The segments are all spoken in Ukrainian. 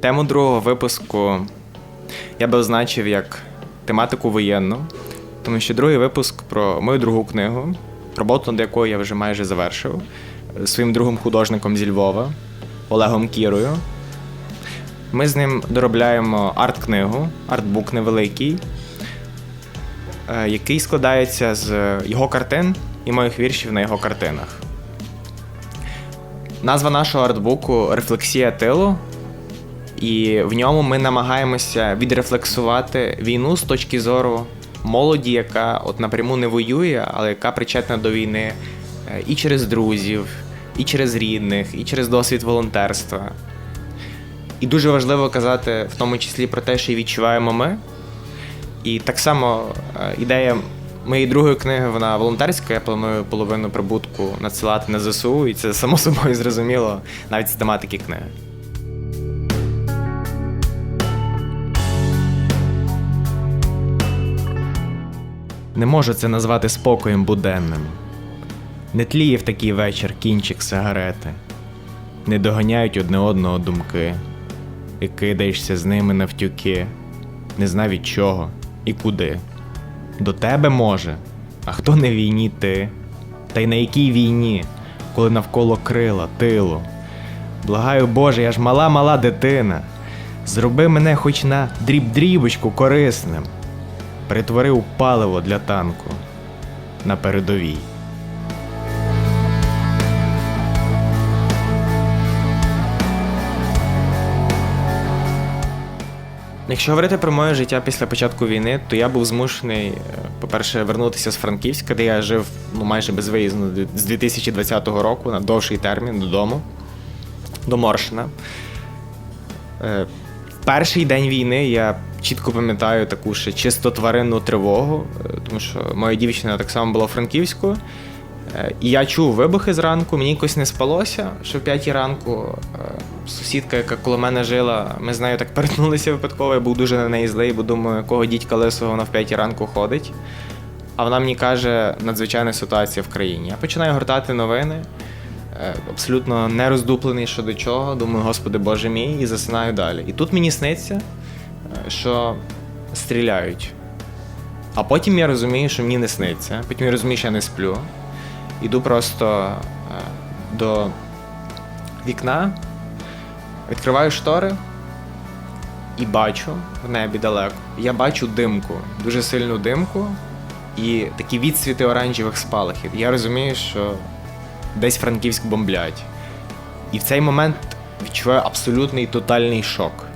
Тему другого випуску я би означив як тематику воєнну, тому що другий випуск про мою другу книгу, роботу над якою я вже майже завершив, е, своїм другим художником зі Львова Олегом Кірою. Ми з ним доробляємо арт-книгу, артбук невеликий, е, який складається з його картин і моїх віршів на його картинах. Назва нашого артбуку Рефлексія тилу, і в ньому ми намагаємося відрефлексувати війну з точки зору молоді, яка от напряму не воює, але яка причетна до війни е, і через друзів, і через рідних, і через досвід волонтерства. І дуже важливо казати в тому числі про те, що відчуваємо ми. І так само е, ідея моєї другої книги, вона волонтерська. Я планую половину прибутку надсилати на ЗСУ, і це само собою зрозуміло навіть з тематики книги. Не можу це назвати спокоєм буденним. Не тліє в такий вечір кінчик сигарети, не доганяють одне одного думки, і кидаєшся з ними навтюки, не зна від чого і куди. До тебе може, а хто не війні ти? Та й на якій війні, коли навколо крила, тилу? Благаю Боже, я ж мала мала дитина. Зроби мене хоч на дріб-дрібочку корисним. Перетвори у паливо для танку на передовій. Якщо говорити про моє життя після початку війни, то я був змушений, е, по-перше, вернутися з Франківська, де я жив ну, майже безвиїзно з 2020 року на довший термін додому, до Моршина. Е, Перший день війни я чітко пам'ятаю таку ще чисто тваринну тривогу, е, тому що моя дівчина так само була в Франківську. Е, І я чув вибухи зранку, мені якось не спалося, що в п'ятій ранку е, сусідка, яка коло мене жила, ми з нею так перетнулися випадково, я був дуже на неї злий, бо думаю, якого дідька лисого вона в п'ятій ранку ходить. А вона мені каже, надзвичайна ситуація в країні. Я починаю гортати новини, абсолютно не роздуплений щодо чого. Думаю, господи Боже мій, і засинаю далі. І тут мені сниться, що стріляють. А потім я розумію, що мені не сниться. Потім я розумію, що я не сплю. Іду просто е, до вікна, відкриваю штори і бачу в небі далеко. Я бачу димку, дуже сильну димку і такі відсвіти оранжевих спалахів. Я розумію, що десь Франківськ бомблять. І в цей момент відчуваю абсолютний тотальний шок.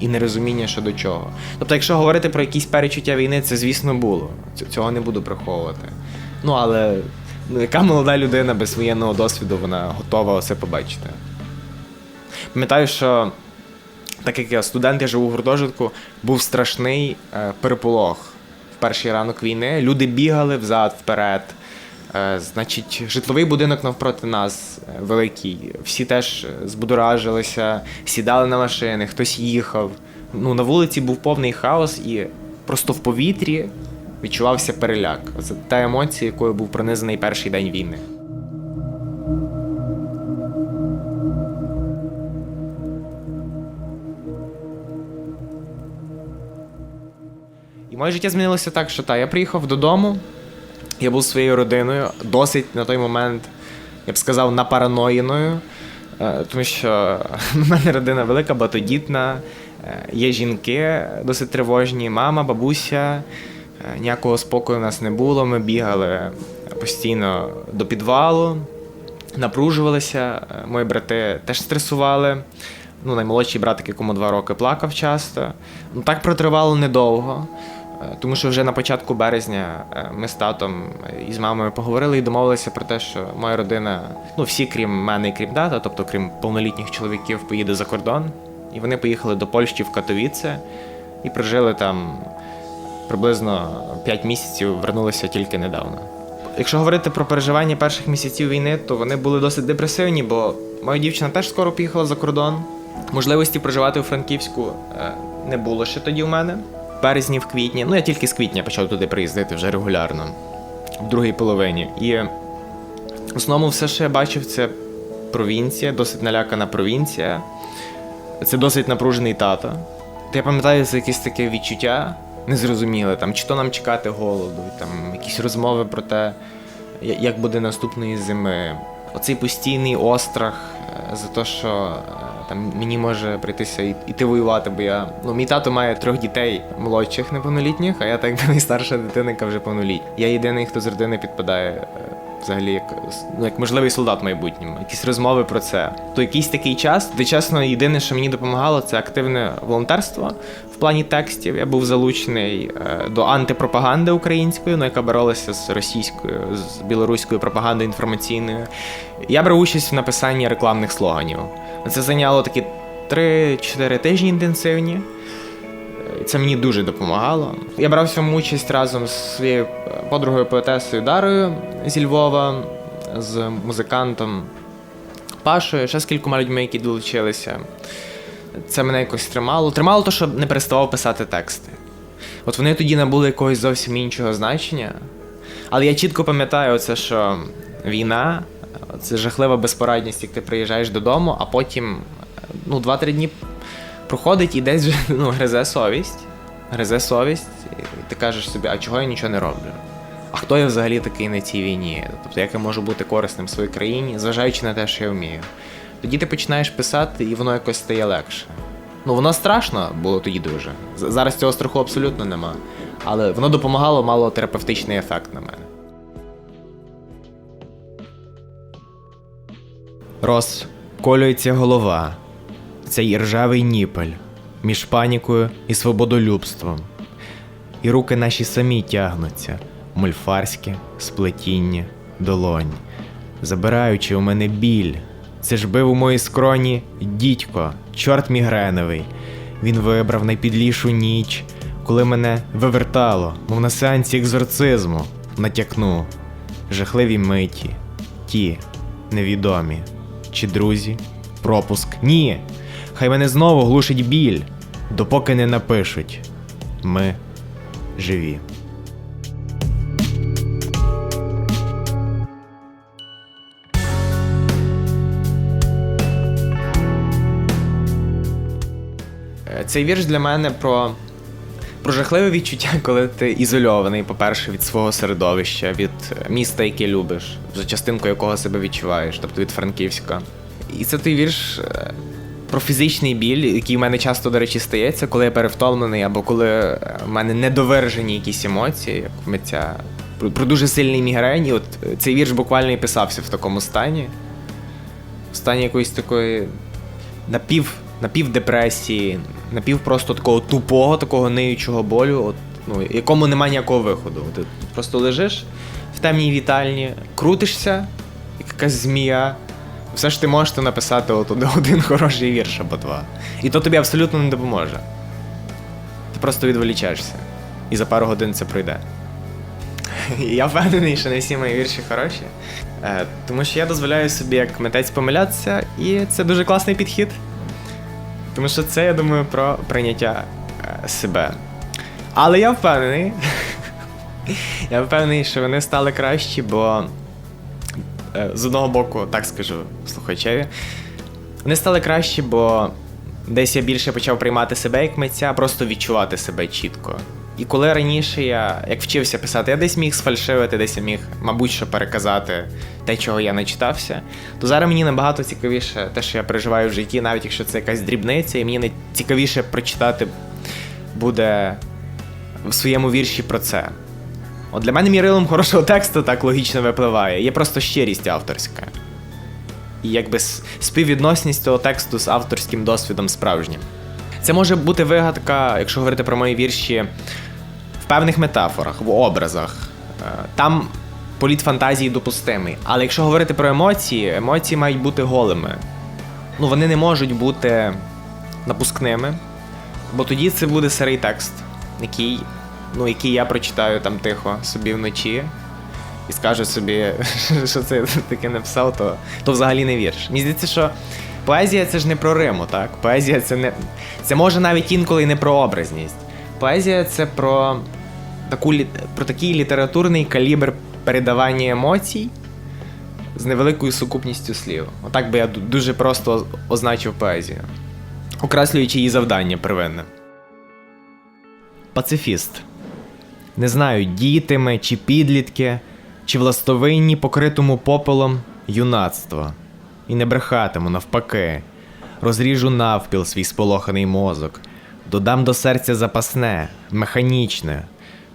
І, нерозуміння щодо чого. Тобто, якщо говорити про якісь перечуття війни, це, звісно, було. Цього не буду приховувати. Ну, але ну, яка молода людина без воєнного досвіду, вона готова все побачити. Пам'ятаю, що так як я студент, я живу в гуртожитку, був страшний е, переполох в перший ранок війни. Люди бігали взад, вперед. Е, значить, житловий будинок навпроти нас е, великий. Всі теж збудоражилися, сідали на машини, хтось їхав. Ну, на вулиці був повний хаос, і просто в повітрі відчувався переляк. Це та емоція, якою був пронизаний перший день війни. І моє життя змінилося так, що та, я приїхав додому, я був своєю родиною, досить на той момент, я б сказав, напараноїною, е, тому що в мене родина велика, багатодітна, е, є жінки досить тривожні, мама, бабуся. Е, Ніякого спокою в нас не було. Ми бігали постійно до підвалу, напружувалися. Е, Мої брати теж стресували. Ну, наймолодший братик, якому два роки плакав часто. Ну так протривало недовго. Е, Тому що вже на початку березня е, ми з татом і з мамою поговорили і домовилися про те, що моя родина, ну всі, крім мене і крім тата, тобто крім повнолітніх чоловіків, поїде за кордон. І вони поїхали до Польщі в Катовіце і прожили там приблизно 5 місяців, вернулися тільки недавно. Якщо говорити про переживання перших місяців війни, то вони були досить депресивні, бо моя дівчина теж скоро поїхала за кордон. Можливості проживати у Франківську е, не було ще тоді в мене. Березні, в квітні. Ну я тільки з квітня почав туди приїздити вже регулярно, в другій половині. І в основному все, що я бачив, це провінція, досить налякана провінція. Це досить напружений тато. То я пам'ятаю, це якесь таке відчуття незрозуміле, там, чи то нам чекати голоду, там якісь розмови про те, як буде наступної зими. Оцей постійний острах е, за те, що е, там мені може прийтися і- іти воювати, бо я. Ну, мій тато має трьох дітей молодших неповнолітніх, а я так найстарша дитина, вже повнолітня. Я єдиний, хто з родини підпадає е, взагалі як, ну, як можливий солдат в майбутньому. Якісь розмови про це. То якийсь такий час, де чесно, єдине, що мені допомагало, це активне волонтерство в плані текстів. Я був залучений е, до антипропаганди української, ну яка боролася з російською, з білоруською пропагандою інформаційною. Я брав участь в написанні рекламних слоганів. Це зайняло такі 3-4 тижні інтенсивні. І Це мені дуже допомагало. Я брав цьому участь разом з своєю е, подругою поетесою Дарою зі Львова, з музикантом Пашою, ще з кількома людьми, які долучилися. Це мене якось тримало. Тримало то, щоб не переставав писати тексти. От вони тоді набули якогось зовсім іншого значення. Але я чітко пам'ятаю це, що війна це жахлива безпорадність, як ти приїжджаєш додому, а потім ну, 2-3 дні проходить і десь ну, гризе совість. Гризе совість, і ти кажеш собі, а чого я нічого не роблю? А хто я взагалі такий на цій війні? Тобто, як я можу бути корисним в своїй країні, зважаючи на те, що я вмію. Тоді ти починаєш писати, і воно якось стає легше. Ну, воно страшно було тоді дуже. Зараз цього страху абсолютно нема. Але воно допомагало, мало терапевтичний ефект на мене. Розколюється голова. Цей ржавий ніпель між панікою і свободолюбством. І руки наші самі тягнуться, мольфарське сплетіння долонь, забираючи у мене біль. Це ж бив у моїй скроні дідько, чорт мігреневий. Він вибрав найпідлішу ніч, коли мене вивертало, мов на сеансі екзорцизму, натякну. Жахливі миті, ті невідомі. Чи друзі? Пропуск? Ні. Хай мене знову глушить біль, допоки не напишуть. Ми живі. Е, Цей вірш для мене про, про жахливе відчуття, коли ти ізольований, по-перше, від свого середовища, від міста, яке любиш, за частинку якого себе відчуваєш, тобто від Франківська. І це той вірш е, про фізичний біль, який в мене часто, до речі, стається, коли я перевтомлений, або коли е, в мене недовиражені якісь емоції, як в митця. Про, дуже сильний мігрень. І от е, цей вірш буквально і писався в такому стані. В стані якоїсь такої напів, напівдепресії, напів просто такого тупого, такого ниючого болю, от, ну, якому немає ніякого виходу. Ти просто лежиш в темній вітальні, крутишся, як якась змія. Все ж ти можеш ти написати от один- хороший вірш або два. І то тобі абсолютно не допоможе. Ти просто відволічаєшся. І за пару годин це пройде. Я впевнений, що не всі мої вірші хороші. Е, тому що я дозволяю собі як митець помилятися, і це дуже класний підхід. Тому що це, я думаю, про прийняття е, себе. Але я впевнений. я впевнений, що вони стали кращі, бо з одного боку, так скажу слухачеві, вони стали кращі, бо десь я більше почав приймати себе як митця, просто відчувати себе чітко. І коли раніше я як вчився писати, я десь міг сфальшивити, десь я міг, мабуть, що переказати те, чого я начитався, то зараз мені набагато цікавіше те, що я переживаю в житті, навіть якщо це якась дрібниця, і мені не цікавіше прочитати буде в своєму вірші про це. От для мене мірилом хорошого тексту так логічно випливає. Є просто щирість авторська. І якби співвідносність цього тексту з авторським досвідом справжнім. Це може бути вигадка, якщо говорити про мої вірші, в певних метафорах, в образах. Е, Там політ фантазії допустимий. Але якщо говорити про емоції, емоції мають бути голими. Ну, вони не можуть бути напускними, бо тоді це буде сирий текст, який, ну, який я прочитаю там тихо собі вночі і скажу собі, що це таке написав, то, то взагалі не вірш. Мені здається, що поезія це ж не про Риму, так? Поезія це не. Це може навіть інколи не про образність. Поезія це про, таку, про такий літературний калібр передавання емоцій з невеликою сукупністю слів. Отак би я дуже просто означив поезію. окреслюючи її завдання первинне. Пацифіст. Не знаю, діти ми чи підлітки, чи властовинні покритому попелом юнацтва. І не брехатиму навпаки. Розріжу навпіл свій сполоханий мозок, додам до серця запасне, механічне.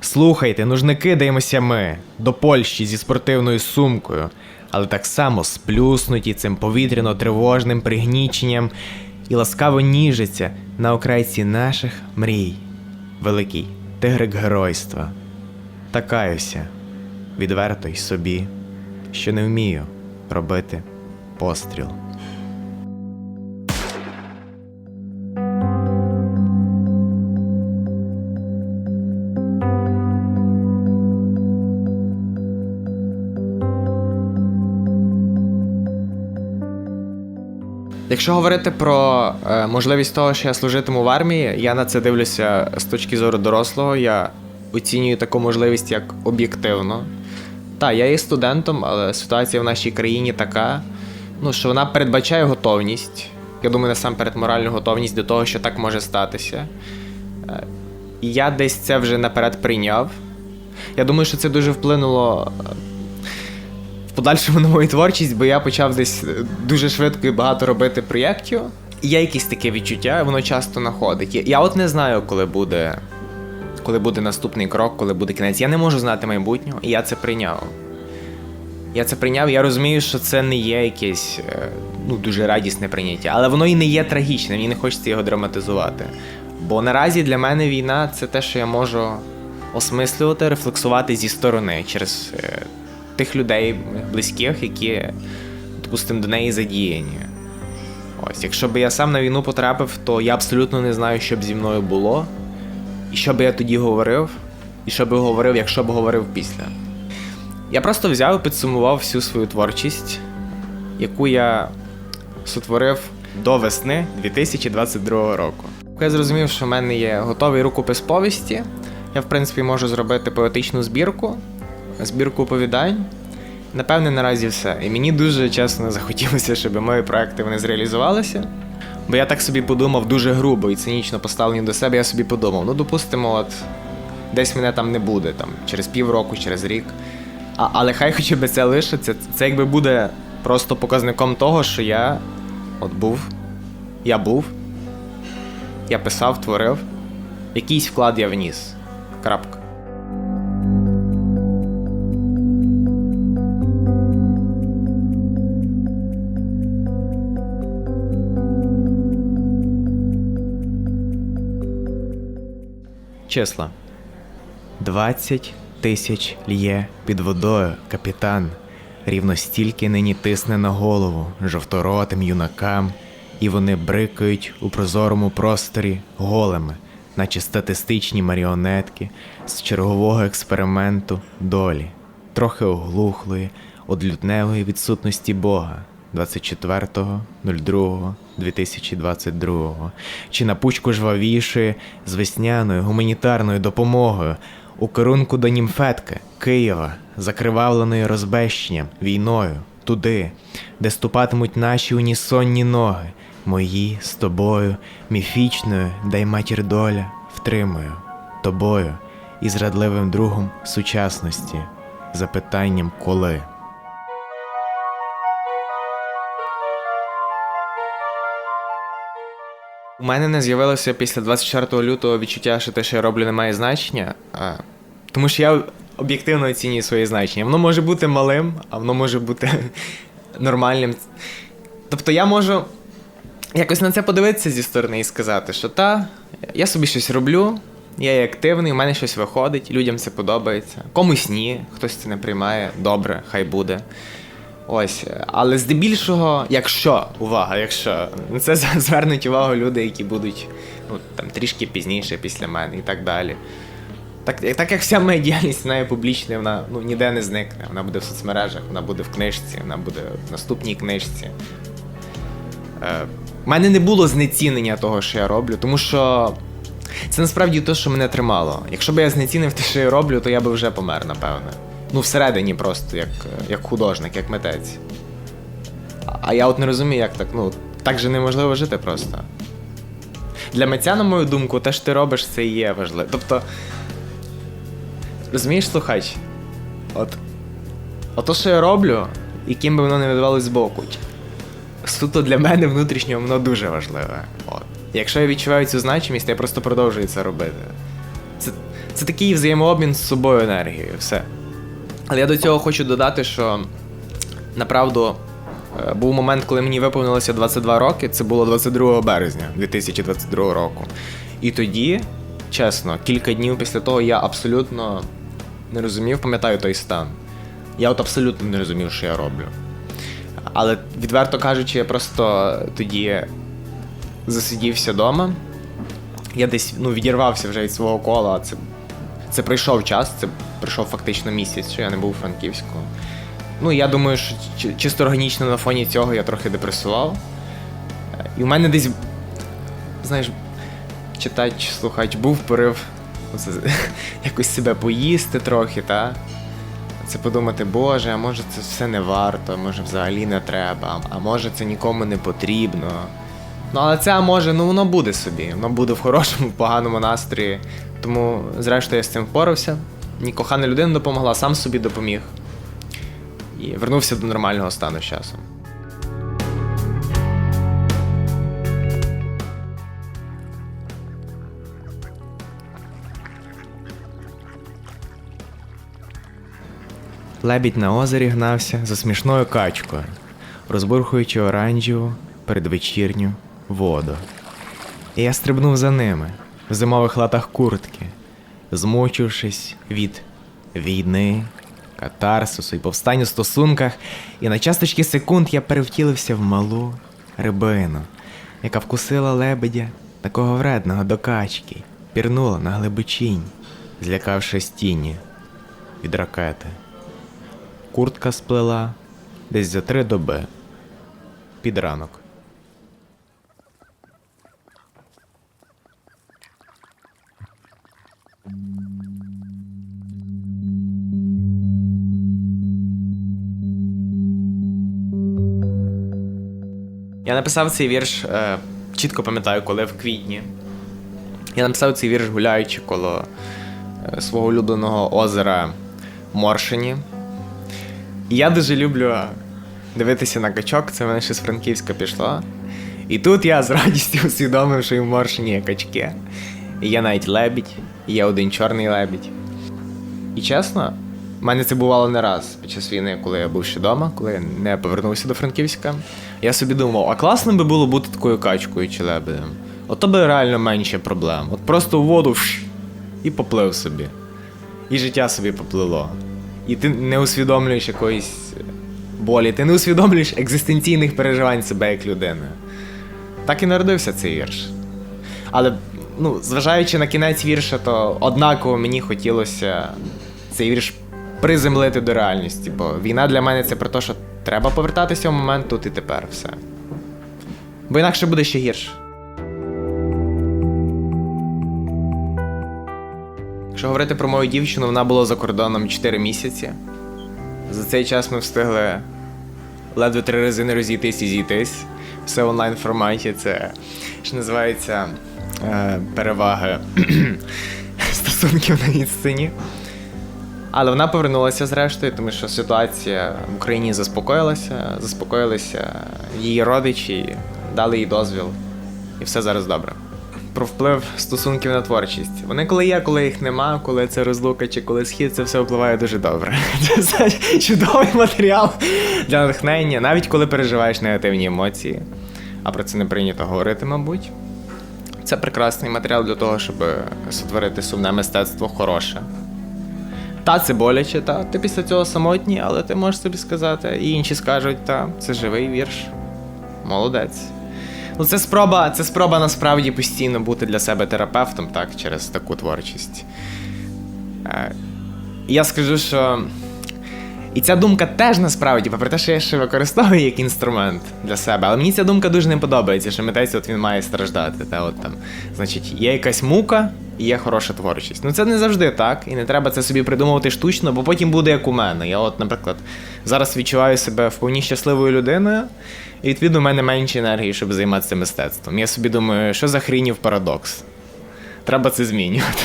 Слухайте, ну ж не кидаємося ми до Польщі зі спортивною сумкою, але так само сплюснуті цим повітряно-тривожним пригніченням і ласкаво ніжиться на окрайці наших мрій. Великий тигрик геройства. Та каюся, відверто й собі, що не вмію робити постріл. Якщо говорити про е, можливість того, що я служитиму в армії, я на це дивлюся з точки зору дорослого. Я оцінюю таку можливість як об'єктивно. Так, я є студентом, але ситуація в нашій країні така, ну, що вона передбачає готовність. Я думаю, насамперед моральну готовність до того, що так може статися. Е, І я десь це вже наперед прийняв. Я думаю, що це дуже вплинуло е, подальшому на мою творчість, бо я почав десь е, дуже швидко і багато робити проєктів. І є якесь таке відчуття, воно часто находить. Я, от не знаю, коли буде, коли буде наступний крок, коли буде кінець. Я не можу знати майбутнього, і я це прийняв. Я це прийняв, я розумію, що це не є якесь е, ну, дуже радісне прийняття, але воно і не є трагічним, і не хочеться його драматизувати. Бо наразі для мене війна це те, що я можу осмислювати, рефлексувати зі сторони через е, тих людей близьких, які, допустимо, до неї задіяні. Ось, якщо б я сам на війну потрапив, то я абсолютно не знаю, що б зі мною було, і що би я тоді говорив, і що би говорив, якщо б говорив після. Я просто взяв і підсумував всю свою творчість, яку я сотворив до весни 2022 року. Я зрозумів, що в мене є готовий рукопис повісті. Я, в принципі, можу зробити поетичну збірку, збірку оповідань. Напевне, наразі все. І мені дуже чесно захотілося, щоб мої проекти вони зреалізувалися. Бо я так собі подумав дуже грубо і цинічно поставлені до себе, я собі подумав, ну допустимо, от десь мене там не буде, там, через півроку, через рік. А, але хай хоча б це лишиться. Це якби буде просто показником того, що я от був, я був, я писав, творив, якийсь вклад я вніс. Крапка. Числа. 20 тисяч лє під водою, капітан. Рівно стільки нині тисне на голову жовторотим юнакам, і вони брикають у прозорому просторі голими, наче статистичні маріонетки з чергового експерименту долі, трохи оглухлої, од лютневої відсутності Бога. 24.02.2022 чи на пучку жвавішої з весняною гуманітарною допомогою у керунку до німфетки Києва, закривавленої розбещенням, війною, туди, де ступатимуть наші унісонні ноги, мої з тобою, міфічною, дай матір доля, втримую, тобою і зрадливим другом сучасності, запитанням коли. У мене не з'явилося після 24 лютого відчуття, що те, що я роблю, не має значення. А, тому що я об'єктивно оцінюю своє значення. Воно може бути малим, а воно може бути нормальним. Тобто я можу якось на це подивитися зі сторони і сказати, що та, я собі щось роблю, я є активний, у мене щось виходить, людям це подобається. Комусь ні, хтось це не приймає, добре, хай буде. Ось, але здебільшого, якщо увага, якщо на це звернуть увагу люди, які будуть ну, там, трішки пізніше після мене і так далі. Так, так як вся моя діяльність вона є публічною, вона ну, ніде не зникне. Вона буде в соцмережах, вона буде в книжці, вона буде в наступній книжці. Е, У мене не було знецінення того, що я роблю, тому що це насправді те, що мене тримало. Якщо б я знецінив те, що я роблю, то я би вже помер, напевне. Ну, всередині просто, як, як художник, як митець. А- я от не розумію, як так, ну, так же неможливо жити просто. Для митця, на мою думку, те, що ти робиш, це і є важливо. Тобто, розумієш, слухач, от, от то, що я роблю, яким би воно не видавалось збоку, суто для мене внутрішньо воно дуже важливе. От. Якщо я відчуваю цю значимість, я просто продовжую це робити. Це, це такий взаємообмін з собою енергією, все. Але я до цього хочу додати, що направду е, був момент, коли мені виповнилося 22 роки, це було 22 березня 2022 року. І тоді, чесно, кілька днів після того я абсолютно не розумів, пам'ятаю той стан. Я от абсолютно не розумів, що я роблю. Але відверто кажучи, я просто тоді засидівся вдома. Я десь ну, відірвався вже від свого кола. Це, це прийшов час, це прийшов фактично місяць, що я не був у Франківську. Ну, я думаю, що чисто органічно на фоні цього я трохи депресував. І в мене десь, знаєш, читач, слухач, був порив якось себе поїсти трохи, та? Це подумати, боже, а може це все не варто, може взагалі не треба, а може це нікому не потрібно. Ну, але це може, ну воно буде собі, воно буде в хорошому, поганому настрої. Тому, зрештою, я з цим впорався. Мені кохана людина допомогла, сам собі допоміг. І вернувся до нормального стану з часом. Лебідь на озері гнався за смішною качкою, розбурхуючи оранжеву передвечірню воду. І я стрибнув за ними в зимових латах куртки, змучившись від війни, катарсису і повстань у стосунках, і на часточки секунд я перевтілився в малу рибину, яка вкусила лебедя, такого вредного до качки, пірнула на глибочінь, злякавшись тіні від ракети. Куртка сплела десь за три доби під ранок. Я написав цей вірш, е, чітко пам'ятаю, коли в квітні. Я написав цей вірш гуляючи коло е, свого улюбленого озера Моршині. Я дуже люблю дивитися на качок, це в мене ще з Франківська пішло. І тут я з радістю усвідомив, що і в Моршині є качки. І є навіть лебідь, і є один чорний лебідь. І чесно, в мене це бувало не раз під час війни, коли я був ще вдома, коли я не повернувся до Франківська. Я собі думав, а класно би було бути такою качкою чи лебедем. Ото би реально менше проблем. От просто в воду вш, і поплив собі. І життя собі поплило. І ти не усвідомлюєш якоїсь болі, ти не усвідомлюєш екзистенційних переживань себе як людини. Так і народився цей вірш. Але, ну, зважаючи на кінець вірша, то однаково мені хотілося цей вірш приземлити до реальності, бо війна для мене це про те, що треба повертатися в момент тут і тепер все. Бо інакше буде ще гірше. Якщо говорити про мою дівчину, вона була за кордоном 4 місяці. За цей час ми встигли ледве три рази не розійтись і зійтись. Все в онлайн форматі. Це що називається е, переваги стосунків на відстані. Але вона повернулася зрештою, тому що ситуація в Україні заспокоїлася, заспокоїлися її родичі, дали їй дозвіл, і все зараз добре. Про вплив стосунків на творчість. Вони коли є, коли їх нема, коли це розлука чи коли схід, це все впливає дуже добре. Це чудовий матеріал для натхнення, навіть коли переживаєш негативні емоції. А про це не прийнято говорити, мабуть. Це прекрасний матеріал для того, щоб сотворити сумне мистецтво хороше. Та це боляче, та ти після цього самотній, але ти можеш собі сказати, і інші скажуть, та це живий вірш. Молодець. Ну, це спроба, це спроба насправді постійно бути для себе терапевтом, так, через таку творчість. Е, Я скажу, що. І ця думка теж насправді, попри те, що я ще використовую як інструмент для себе, але мені ця думка дуже не подобається, що митець от він має страждати. Та, от, там, значить, є якась мука, і є хороша творчість. Ну це не завжди так, і не треба це собі придумувати штучно, бо потім буде як у мене. Я, от, наприклад, зараз відчуваю себе вповні щасливою людиною, і відповідно в мене менше енергії, щоб займатися мистецтвом. Я собі думаю, що за хрінів парадокс? Треба це змінювати.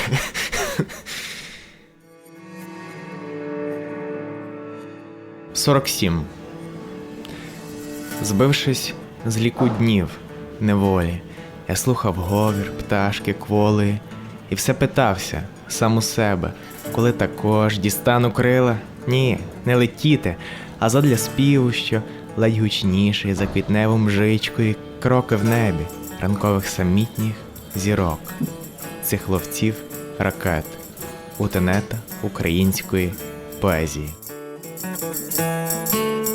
Сорок сім. Збившись з ліку днів неволі, я слухав говір, пташки, кволи, і все питався сам у себе, коли також дістану крила. Ні, не летіти, а задля співу, що ледь гучніший за квітневим жичкою, кроки в небі, ранкових самітніх зірок, цих ловців ракет, утенета української поезії. Müzik